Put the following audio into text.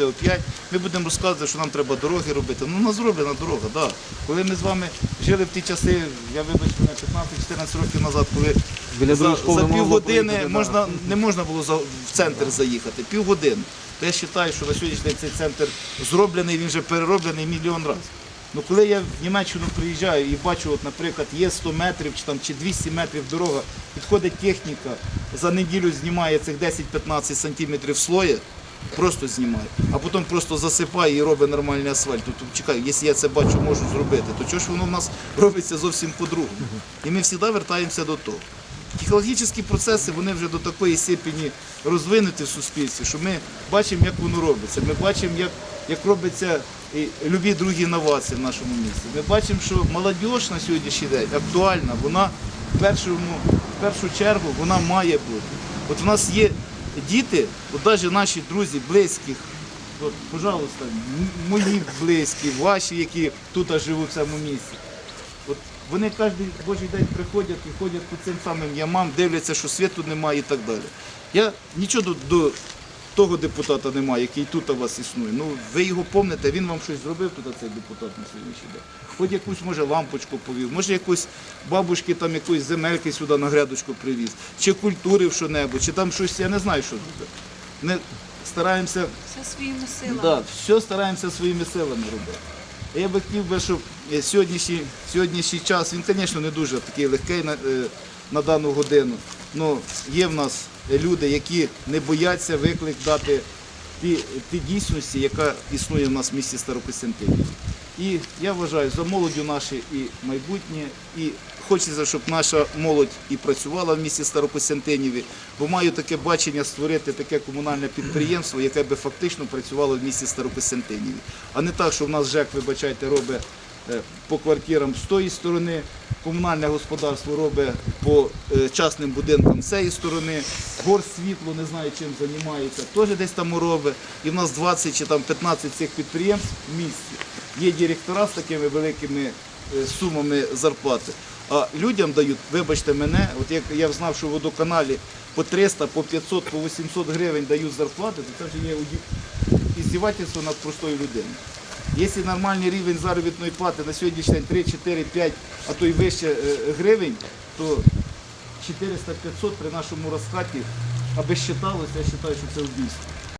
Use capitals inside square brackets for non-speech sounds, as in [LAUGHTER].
Опять ми будемо розказувати, що нам треба дороги робити. Ну, у нас зроблена дорога, так. Да. Коли ми з вами жили в ті часи, я вибачте, 15-14 років назад, коли Біля за, за півгодини можна, не можна було за, в центр заїхати. Півгодини. То я вважаю, що на сьогоднішній день цей центр зроблений, він вже перероблений мільйон разів. Ну, коли я в Німеччину приїжджаю і бачу, от, наприклад, є 100 метрів чи, там, чи 200 метрів дорога, підходить техніка, за неділю знімає цих 10-15 сантиметрів слоя, просто знімає, а потім просто засипає і робить нормальний асфальт. Тобто, чекай, якщо я це бачу, можу зробити, то чого ж воно в нас [LAUGHS] робиться зовсім по-другому? І ми завжди вертаємося до того. Технологічні процеси вони вже до такої степені розвинуті в суспільстві, що ми бачимо, як воно робиться. Ми бачимо, як, як робиться і любі другі інновації в нашому місті. Ми бачимо, що молодь на сьогоднішній день актуальна, вона в першому, в першу чергу вона має бути. От у нас є діти, от навіть наші друзі, близьких, от, пожалуйста, мої близькі, ваші, які тут живуть в цьому місці. От вони кожен божий день приходять і ходять по цим самим ямам, дивляться, що світу немає і так далі. Я нічого до, до того депутата немає, який тут у вас існує. Ну ви його помните, він вам щось зробив тут цей депутат на сьогоднішній день. Хоч якусь може лампочку повів, може якусь бабушки там якоїсь земельки сюди на грядочку привіз, чи культури в що-небудь, чи там щось, я не знаю, що буде. Ми стараємося Все своїми силами. Да, все стараємося своїми силами робити. Я би хотів би, щоб е, сьогоднішній, сьогоднішній час, він, звісно, не дуже такий легкий на, е, на дану годину. але є в нас люди, які не бояться виклик дати ті, ті дійсності, яка існує в нас в місті Старокостянтинів. І я вважаю, за молоддю наше і майбутнє, і хочеться, щоб наша молодь і працювала в місті Старокостянтиніві, бо маю таке бачення створити таке комунальне підприємство, яке би фактично працювало в місті Старокостянтиніві. А не так, що в нас ЖЕК, вибачайте, робить по квартирам з тої сторони, комунальне господарство робить по е, частним будинкам з цієї сторони, горсвітло не знаю чим займається, теж десь там робить. І в нас 20 чи там 15 цих підприємств в місті. Є директора з такими великими е, сумами зарплати. А людям дають, вибачте мене, от як я знав, що в водоканалі по 300, по 500, по 800 гривень дають зарплати, то це вже є іздівательство над простою людиною. Якщо нормальний рівень заробітної плати на сьогоднішній день 3, 4, 5, а то й вище е, гривень, то 400-500 при нашому розкаті, аби считалося, я вважаю, що це вбійство.